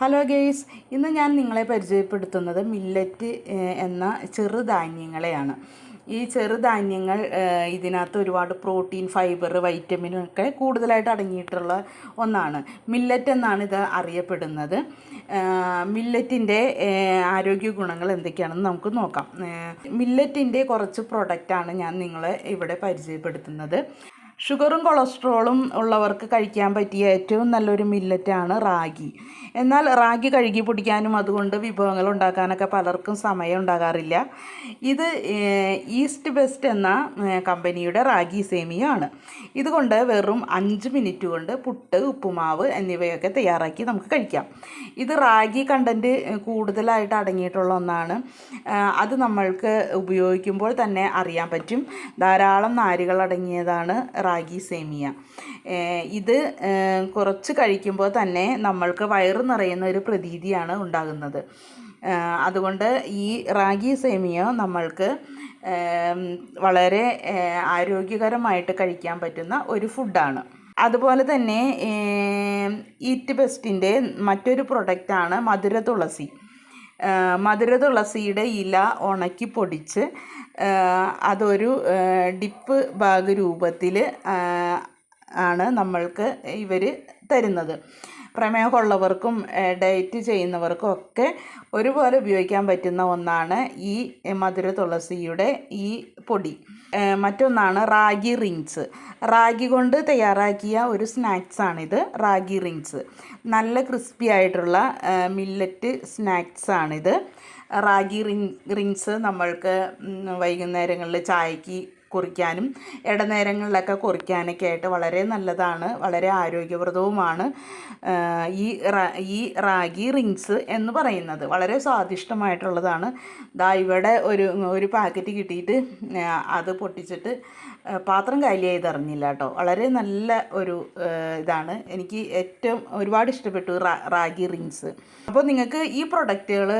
Hello guys ഇന്ന് ഞാൻ നിങ്ങളെ പരിചയപ്പെടുത്തുന്നത് മില്ലറ്റ് എന്ന ചെറുധാന്യങ്ങളെയാണ്. ഈ ചെറുധാന്യങ്ങൾ ഇതിനകത്ത് ഒരുപാട് പ്രോട്ടീൻ ഫൈബർ വൈറ്റമിനും ഒക്കെ കൂടുതലായിട്ട് അടങ്ങിയിട്ടുള്ള ഒന്നാണ്. മില്ലറ്റ് എന്നാണ് ഇത് അറിയപ്പെടുന്നത്. മില്ലറ്റിന്റെ ആരോഗ്യ ഗുണങ്ങൾ എന്തൊക്കെയാണെന്ന് നമുക്ക് നോക്കാം. മില്ലറ്റിന്റെ കുറച്ച് പ്രൊഡക്റ്റാണ് ഞാൻ നിങ്ങളെ ഇവിടെ പരിചയപ്പെടുത്തുന്നത്. ഷുഗറും കൊളസ്ട്രോളും ഉള്ളവർക്ക് കഴിക്കാൻ പറ്റിയ ഏറ്റവും നല്ലൊരു മില്ലറ്റാണ് റാഗി. എന്നാൽ റാഗി കഴുകി പൊടിക്കാനും അതുകൊണ്ട് വിഭവങ്ങൾ ഉണ്ടാക്കാനൊക്കെ പലർക്കും സമയം ഉണ്ടാകാറില്ല. ഇത് ഈസ്റ്റ് ബെസ്റ്റ് എന്ന കമ്പനിയുടെ റാഗി സേമിയാണ്. ഇതുകൊണ്ട് വെറും അഞ്ച് മിനിറ്റ് കൊണ്ട് പുട്ട് ഉപ്പുമാവ് എന്നിവയൊക്കെ തയ്യാറാക്കി നമുക്ക് കഴിക്കാം. ഇത് റാഗി കണ്ടന്റ് കൂടുതലായിട്ട് അടങ്ങിയിട്ടുള്ള ഒന്നാണ്. അത് നമ്മൾക്ക് ഉപയോഗിക്കുമ്പോൾ തന്നെ അറിയാൻ പറ്റും. ധാരാളം നാരുകൾ അടങ്ങിയതാണ് റാഗി സേമിയ. ഇത് കുറച്ച് കഴിക്കുമ്പോൾ തന്നെ നമ്മൾക്ക് വയറ് നിറയുന്ന ഒരു പ്രതീതിയാണ് ഉണ്ടാകുന്നത്. അതുകൊണ്ട് ഈ റാഗി സേമിയ നമ്മൾക്ക് വളരെ ആരോഗ്യകരമായിട്ട് കഴിക്കാൻ പറ്റുന്ന ഒരു ഫുഡാണ്. അതുപോലെ തന്നെ ഈറ്റ് ബെസ്റ്റിന്റെ മറ്റൊരു പ്രൊഡക്റ്റാണ് മധുര തുളസി. മധുര തുളസിയുടെ ഇല ഉണക്കി പൊടിച്ച് അതൊരു ഡിപ്പ് ബാഗ് രൂപത്തിൽ ആണ് നമ്മൾക്ക് ഇവർ തരുന്നത്. പ്രമേഹമുള്ളവർക്കും ഡയറ്റ് ചെയ്യുന്നവർക്കും ഒക്കെ ഒരുപോലെ ഉപയോഗിക്കാൻ പറ്റുന്ന ഒന്നാണ് ഈ മധുര തുളസിയുടെ ഈ പൊടി. മറ്റൊന്നാണ് റാഗി റിങ്സ്. റാഗി കൊണ്ട് തയ്യാറാക്കിയ ഒരു സ്നാക്സാണിത് റാഗി റിങ്സ്. നല്ല ക്രിസ്പി ആയിട്ടുള്ള മില്ലറ്റ് സ്നാക്സാണിത് റാഗി റിങ് റിങ്സ് നമ്മൾക്ക് വൈകുന്നേരങ്ങളിൽ ചായക്ക് കുറിക്കാനും ഇടനേരങ്ങളിലൊക്കെ കുറിക്കാനൊക്കെ ആയിട്ട് വളരെ നല്ലതാണ് വളരെ ആരോഗ്യപ്രദവുമാണ്. ഈ ഈ റാഗി റിങ്സ് എന്ന് പറയുന്നത് വളരെ സ്വാദിഷ്ടമായിട്ടുള്ളതാണ്. ദാ ഇവിടെ ഒരു ഒരു പാക്കറ്റ് കിട്ടിയിട്ട് അത് പൊട്ടിച്ചിട്ട് പാത്രം കാലിയായി അറിഞ്ഞില്ല കേട്ടോ. വളരെ നല്ല ഒരു ഇതാണ്. എനിക്ക് ഏറ്റവും ഒരുപാട് ഇഷ്ടപ്പെട്ടു റാഗി റിങ്സ്. അപ്പോൾ നിങ്ങൾക്ക് ഈ പ്രൊഡക്റ്റുകൾ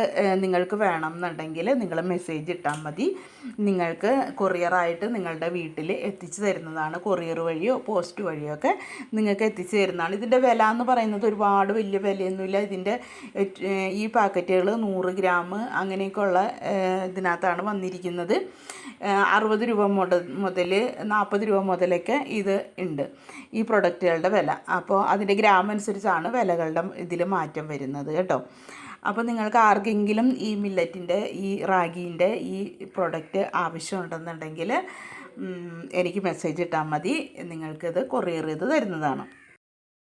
നിങ്ങൾക്ക് വേണം എന്നുണ്ടെങ്കിൽ നിങ്ങൾ മെസ്സേജ് ഇട്ടാൽ മതി. നിങ്ങൾക്ക് കൊറിയറായിട്ട് നിങ്ങളുടെ വീട്ടിൽ എത്തിച്ചു തരുന്നതാണ് കൊറിയർ വഴിയോ പോസ്റ്റ് വഴിയോ ഒക്കെ നിങ്ങൾക്ക് എത്തിച്ചു തരുന്നതാണ്. ഇതിന്റെ വില എന്ന് പറയുന്നത് ഒരുപാട് വലിയ വിലയൊന്നുമില്ല. ഇതിന്റെ ഈ പാക്കറ്റുകൾ നൂറ് ഗ്രാം അങ്ങനെയൊക്കെയുള്ള ഇതിനകത്താണ് വന്നിരിക്കുന്നത്. അറുപത് രൂപ മുതൽ നാൽപ്പത് രൂപ മുതലൊക്കെ ഇത് ഉണ്ട് ഈ പ്രൊഡക്റ്റുകളുടെ വില. അപ്പോൾ അതിന്റെ ഗ്രാം അനുസരിച്ചാണ് വിലകളുടെ ഇതിൽ മാറ്റം വരുന്നത് കേട്ടോ. അപ്പോൾ നിങ്ങൾക്ക് ആർക്കെങ്കിലും ഈ മില്ലറ്റിന്റെ ഈ റാഗീന്റെ ഈ പ്രൊഡക്റ്റ് ആവശ്യമുണ്ടെന്നുണ്ടെങ്കിൽ എനിക്ക് മെസ്സേജ് ഇട്ടാൽ മതി. നിങ്ങൾക്കിത് കൊറിയർ ചെയ്ത് തരുന്നതാണ്.